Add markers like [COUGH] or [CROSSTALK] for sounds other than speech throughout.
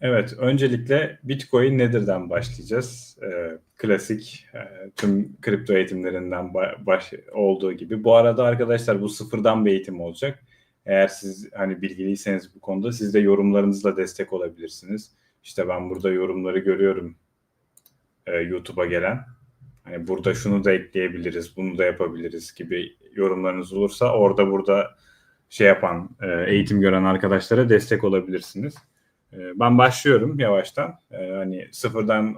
Evet, öncelikle Bitcoin nedirden başlayacağız. Ee, klasik e, tüm kripto eğitimlerinden baş olduğu gibi. Bu arada arkadaşlar bu sıfırdan bir eğitim olacak. Eğer siz hani bilgiliyseniz bu konuda siz de yorumlarınızla destek olabilirsiniz. İşte ben burada yorumları görüyorum e, YouTube'a gelen. Hani burada şunu da ekleyebiliriz, bunu da yapabiliriz gibi yorumlarınız olursa orada burada şey yapan e, eğitim gören arkadaşlara destek olabilirsiniz. Ee, ben başlıyorum yavaştan. Ee, hani sıfırdan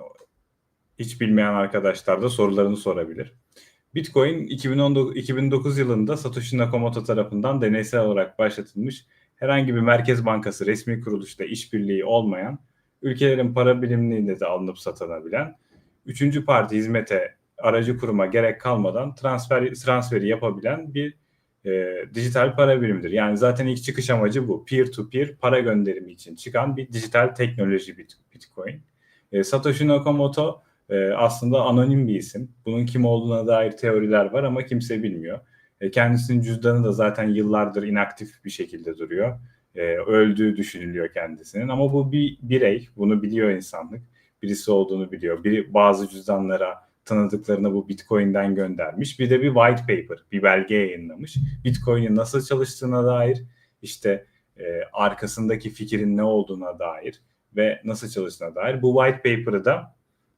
hiç bilmeyen arkadaşlar da sorularını sorabilir. Bitcoin 2019, 2009 yılında Satoshi Nakamoto tarafından deneysel olarak başlatılmış herhangi bir merkez bankası resmi kuruluşla işbirliği olmayan, ülkelerin para birimliğinde de alınıp satılabilen, üçüncü parti hizmete aracı kuruma gerek kalmadan transfer transferi yapabilen bir e, dijital para birimidir. Yani zaten ilk çıkış amacı bu. Peer to peer para gönderimi için çıkan bir dijital teknoloji Bitcoin. E, Satoshi Nakamoto e, aslında anonim bir isim. Bunun kim olduğuna dair teoriler var ama kimse bilmiyor. E, kendisinin cüzdanı da zaten yıllardır inaktif bir şekilde duruyor. E, öldüğü düşünülüyor kendisinin ama bu bir birey. Bunu biliyor insanlık. Birisi olduğunu biliyor. Biri bazı cüzdanlara tanıdıklarına bu Bitcoin'den göndermiş. Bir de bir white paper, bir belge yayınlamış. Bitcoin'in nasıl çalıştığına dair, işte e, arkasındaki fikrin ne olduğuna dair ve nasıl çalıştığına dair. Bu white paper'ı da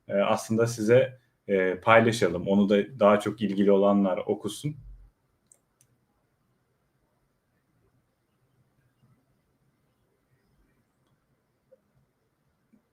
e, aslında size e, paylaşalım. Onu da daha çok ilgili olanlar okusun.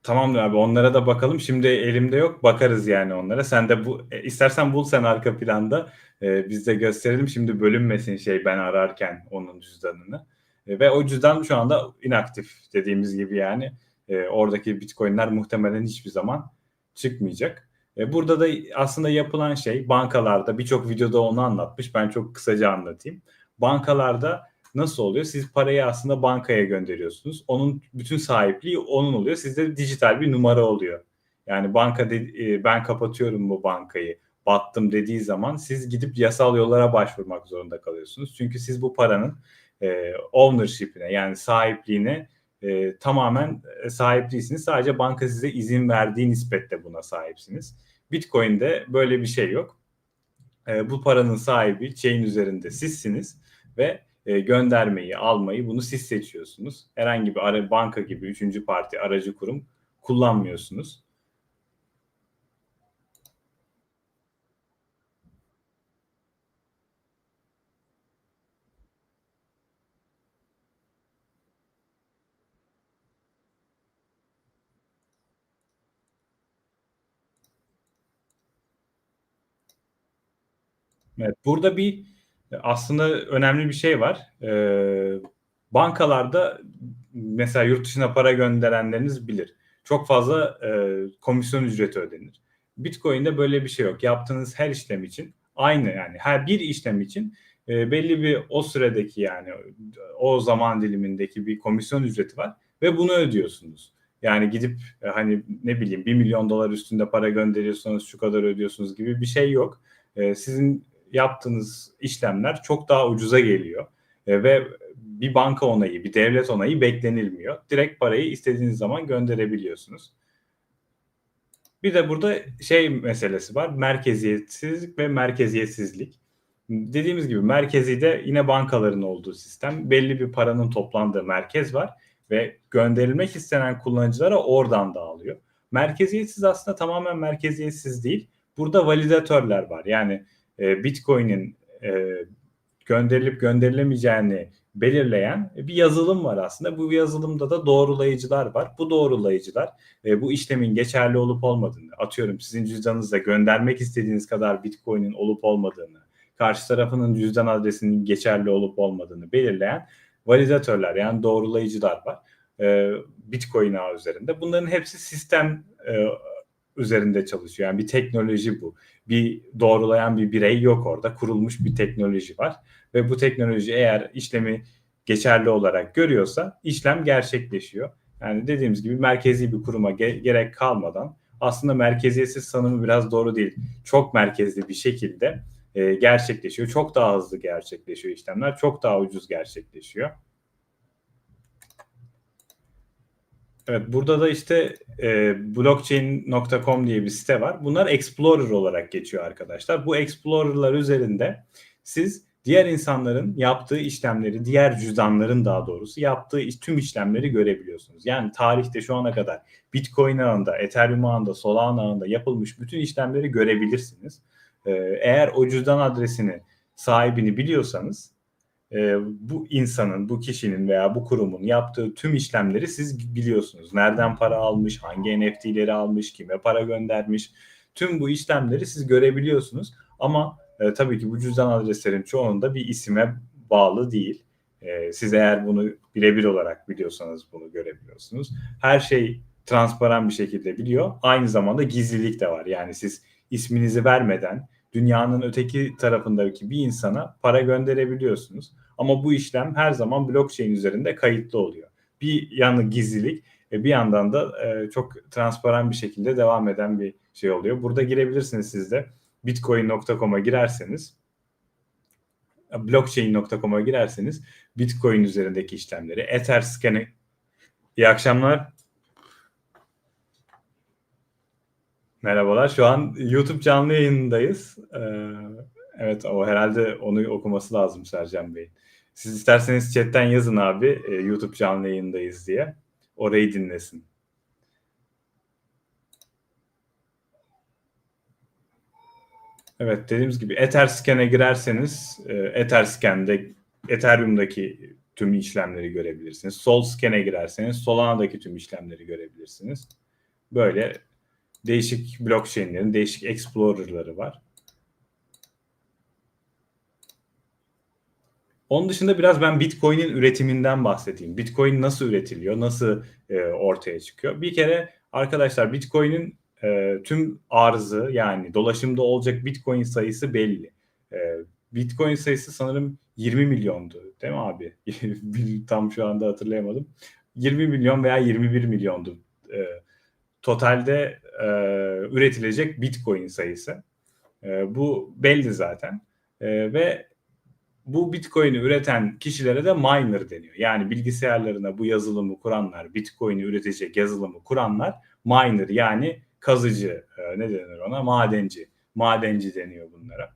Tamamdır abi onlara da bakalım. Şimdi elimde yok bakarız yani onlara. Sen de bu e, istersen bul sen arka planda. E, biz de gösterelim. Şimdi bölünmesin şey ben ararken onun cüzdanını. E, ve o cüzdan şu anda inaktif dediğimiz gibi yani. E, oradaki bitcoinler muhtemelen hiçbir zaman çıkmayacak. E, burada da aslında yapılan şey bankalarda birçok videoda onu anlatmış. Ben çok kısaca anlatayım. Bankalarda Nasıl oluyor? Siz parayı aslında bankaya gönderiyorsunuz. Onun bütün sahipliği onun oluyor. Sizde dijital bir numara oluyor. Yani banka de, e, ben kapatıyorum bu bankayı battım dediği zaman siz gidip yasal yollara başvurmak zorunda kalıyorsunuz. Çünkü siz bu paranın e, ownership'ine yani sahipliğine e, tamamen e, sahip değilsiniz. Sadece banka size izin verdiği nispette buna sahipsiniz. Bitcoin'de böyle bir şey yok. E, bu paranın sahibi chain üzerinde sizsiniz ve e, göndermeyi, almayı bunu siz seçiyorsunuz. Herhangi bir ara, banka gibi üçüncü parti aracı kurum kullanmıyorsunuz. Evet, burada bir aslında önemli bir şey var. Ee, bankalarda mesela yurt dışına para gönderenleriniz bilir. Çok fazla e, komisyon ücreti ödenir. Bitcoin'de böyle bir şey yok. Yaptığınız her işlem için aynı yani her bir işlem için e, belli bir o süredeki yani o zaman dilimindeki bir komisyon ücreti var ve bunu ödüyorsunuz. Yani gidip e, hani ne bileyim 1 milyon dolar üstünde para gönderiyorsanız şu kadar ödüyorsunuz gibi bir şey yok. E, sizin yaptığınız işlemler çok daha ucuza geliyor. E, ve bir banka onayı, bir devlet onayı beklenilmiyor. Direkt parayı istediğiniz zaman gönderebiliyorsunuz. Bir de burada şey meselesi var. Merkeziyetsizlik ve merkeziyetsizlik. Dediğimiz gibi merkezi de yine bankaların olduğu sistem. Belli bir paranın toplandığı merkez var ve gönderilmek istenen kullanıcılara oradan dağılıyor. Merkeziyetsiz aslında tamamen merkeziyetsiz değil. Burada validatörler var. Yani e, Bitcoin'in e, gönderilip gönderilemeyeceğini belirleyen bir yazılım var aslında. Bu yazılımda da doğrulayıcılar var. Bu doğrulayıcılar e, bu işlemin geçerli olup olmadığını, atıyorum sizin cüzdanınızda göndermek istediğiniz kadar Bitcoin'in olup olmadığını, karşı tarafının cüzdan adresinin geçerli olup olmadığını belirleyen validatörler yani doğrulayıcılar var. Bitcoin ağı üzerinde. Bunların hepsi sistem üzerinde çalışıyor. Yani bir teknoloji bu. Bir doğrulayan bir birey yok orada. Kurulmuş bir teknoloji var. Ve bu teknoloji eğer işlemi geçerli olarak görüyorsa işlem gerçekleşiyor. Yani dediğimiz gibi merkezi bir kuruma ge- gerek kalmadan aslında merkeziyetsiz sanımı biraz doğru değil. Çok merkezli bir şekilde e, gerçekleşiyor. Çok daha hızlı gerçekleşiyor işlemler. Çok daha ucuz gerçekleşiyor. Evet burada da işte e, blockchain.com diye bir site var. Bunlar Explorer olarak geçiyor arkadaşlar. Bu Explorer'lar üzerinde siz diğer insanların yaptığı işlemleri, diğer cüzdanların daha doğrusu yaptığı tüm işlemleri görebiliyorsunuz. Yani tarihte şu ana kadar Bitcoin ağında, Ethereum ağında, Solana ağında yapılmış bütün işlemleri görebilirsiniz. Ee, eğer o cüzdan adresini, sahibini biliyorsanız e, bu insanın, bu kişinin veya bu kurumun yaptığı tüm işlemleri siz biliyorsunuz. Nereden para almış, hangi NFT'leri almış, kime para göndermiş. Tüm bu işlemleri siz görebiliyorsunuz. Ama e, tabii ki bu cüzdan adreslerin çoğunda bir isime bağlı değil. E, siz eğer bunu birebir olarak biliyorsanız bunu görebiliyorsunuz. Her şey transparan bir şekilde biliyor. Aynı zamanda gizlilik de var. Yani siz isminizi vermeden dünyanın öteki tarafındaki bir insana para gönderebiliyorsunuz. Ama bu işlem her zaman blockchain üzerinde kayıtlı oluyor. Bir yanı gizlilik, e, bir yandan da e, çok transparan bir şekilde devam eden bir şey oluyor. Burada girebilirsiniz siz de bitcoin.com'a girerseniz blockchain.com'a girerseniz bitcoin üzerindeki işlemleri, ether scan'i İyi akşamlar. Merhabalar. Şu an YouTube canlı yayındayız. Ee, evet o herhalde onu okuması lazım Sercan Bey. Siz isterseniz chatten yazın abi e, YouTube canlı yayındayız diye. Orayı dinlesin. Evet dediğimiz gibi Etherscan'e girerseniz e, Etherscan'de Ethereum'daki tüm işlemleri görebilirsiniz. Solscan'e girerseniz Solana'daki tüm işlemleri görebilirsiniz. Böyle değişik blockchain'lerin değişik explorer'ları var. Onun dışında biraz ben Bitcoin'in üretiminden bahsedeyim. Bitcoin nasıl üretiliyor, nasıl e, ortaya çıkıyor? Bir kere arkadaşlar Bitcoin'in e, tüm arzı yani dolaşımda olacak Bitcoin sayısı belli. E, Bitcoin sayısı sanırım 20 milyondu değil mi abi? [LAUGHS] Tam şu anda hatırlayamadım. 20 milyon veya 21 milyondu. E, totalde e, üretilecek Bitcoin sayısı. E, bu belli zaten. E, ve bu Bitcoin'i üreten kişilere de miner deniyor. Yani bilgisayarlarına bu yazılımı kuranlar, Bitcoin'i üretecek yazılımı kuranlar miner yani kazıcı e, ne denir ona madenci. Madenci deniyor bunlara.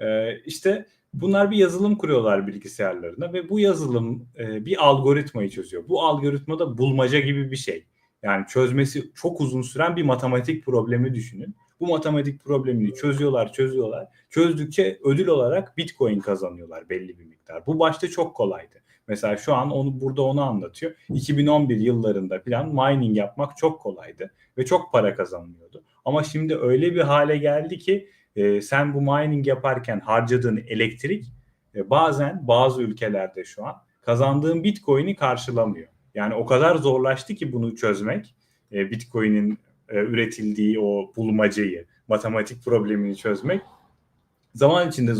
E, işte bunlar bir yazılım kuruyorlar bilgisayarlarına ve bu yazılım e, bir algoritmayı çözüyor. Bu algoritma da bulmaca gibi bir şey. Yani çözmesi çok uzun süren bir matematik problemi düşünün. Bu matematik problemini çözüyorlar, çözüyorlar. Çözdükçe ödül olarak Bitcoin kazanıyorlar belli bir miktar. Bu başta çok kolaydı. Mesela şu an onu burada onu anlatıyor. 2011 yıllarında falan mining yapmak çok kolaydı ve çok para kazanılıyordu. Ama şimdi öyle bir hale geldi ki e, sen bu mining yaparken harcadığın elektrik e, bazen bazı ülkelerde şu an kazandığın Bitcoin'i karşılamıyor. Yani o kadar zorlaştı ki bunu çözmek. E, Bitcoin'in e, üretildiği o bulmacayı, matematik problemini çözmek zaman içinde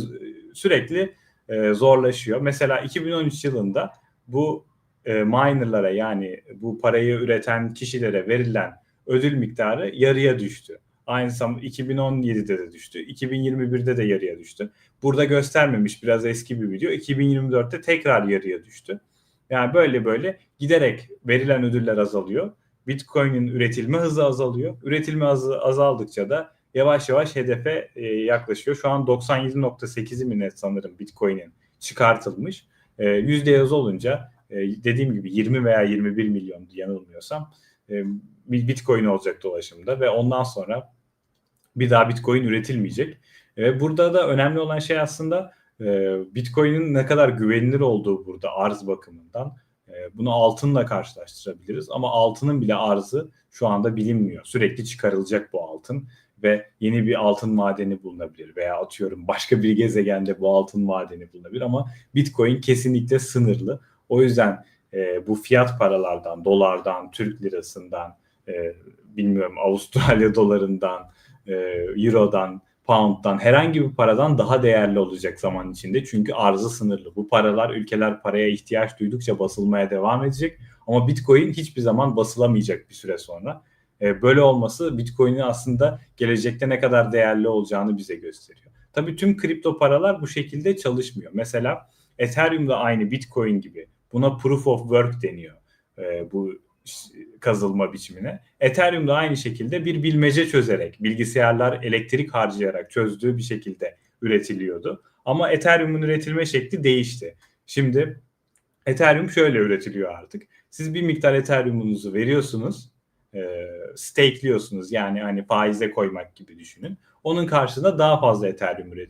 sürekli e, zorlaşıyor. Mesela 2013 yılında bu e, minerlara yani bu parayı üreten kişilere verilen ödül miktarı yarıya düştü. Aynı zamanda 2017'de de düştü. 2021'de de yarıya düştü. Burada göstermemiş biraz eski bir video. 2024'te tekrar yarıya düştü. Yani böyle böyle giderek verilen ödüller azalıyor. Bitcoin'in üretilme hızı azalıyor. Üretilme hızı azaldıkça da yavaş yavaş hedefe e, yaklaşıyor. Şu an 97.8'i mi net sanırım Bitcoin'in çıkartılmış. E, yüzde yaz olunca e, dediğim gibi 20 veya 21 milyon yanılmıyorsam e, Bitcoin olacak dolaşımda ve ondan sonra bir daha Bitcoin üretilmeyecek. E, burada da önemli olan şey aslında e, Bitcoin'in ne kadar güvenilir olduğu burada arz bakımından. E, bunu altınla karşılaştırabiliriz ama altının bile arzı şu anda bilinmiyor. Sürekli çıkarılacak bu altın ve yeni bir altın madeni bulunabilir veya atıyorum başka bir gezegende bu altın madeni bulunabilir ama Bitcoin kesinlikle sınırlı. O yüzden e, bu fiyat paralardan, dolardan, Türk lirasından, e, bilmiyorum Avustralya [LAUGHS] dolarından, eurodan, pound'dan herhangi bir paradan daha değerli olacak zaman içinde. Çünkü arzı sınırlı. Bu paralar ülkeler paraya ihtiyaç duydukça basılmaya devam edecek. Ama Bitcoin hiçbir zaman basılamayacak bir süre sonra. E, böyle olması Bitcoin'in aslında gelecekte ne kadar değerli olacağını bize gösteriyor. Tabii tüm kripto paralar bu şekilde çalışmıyor. Mesela Ethereum da aynı Bitcoin gibi. Buna proof of work deniyor. E, bu kazılma biçimine. Ethereum da aynı şekilde bir bilmece çözerek, bilgisayarlar elektrik harcayarak çözdüğü bir şekilde üretiliyordu. Ama Ethereum'un üretilme şekli değişti. Şimdi Ethereum şöyle üretiliyor artık. Siz bir miktar Ethereum'unuzu veriyorsunuz, e, stakeliyorsunuz yani hani faize koymak gibi düşünün. Onun karşılığında daha fazla Ethereum e,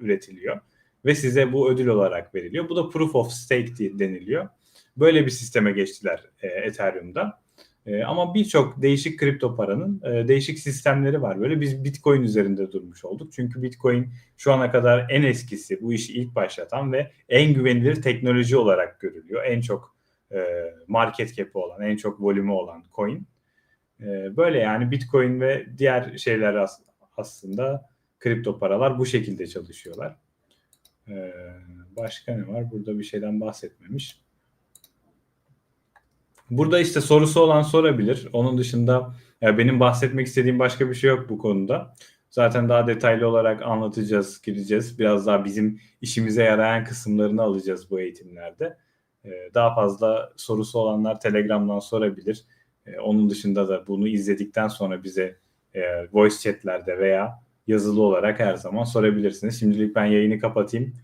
üretiliyor ve size bu ödül olarak veriliyor. Bu da proof of stake diye deniliyor. Böyle bir sisteme geçtiler e, Ethereum'da. E, ama birçok değişik kripto paranın e, değişik sistemleri var. Böyle biz Bitcoin üzerinde durmuş olduk. Çünkü Bitcoin şu ana kadar en eskisi, bu işi ilk başlatan ve en güvenilir teknoloji olarak görülüyor. En çok e, market cap'i olan, en çok volümü olan coin. E, böyle yani Bitcoin ve diğer şeyler as- aslında kripto paralar bu şekilde çalışıyorlar. E, başka ne var? Burada bir şeyden bahsetmemiş. Burada işte sorusu olan sorabilir. Onun dışında ya benim bahsetmek istediğim başka bir şey yok bu konuda. Zaten daha detaylı olarak anlatacağız, gireceğiz. Biraz daha bizim işimize yarayan kısımlarını alacağız bu eğitimlerde. Ee, daha fazla sorusu olanlar Telegram'dan sorabilir. Ee, onun dışında da bunu izledikten sonra bize e, voice chatlerde veya yazılı olarak her zaman sorabilirsiniz. Şimdilik ben yayını kapatayım.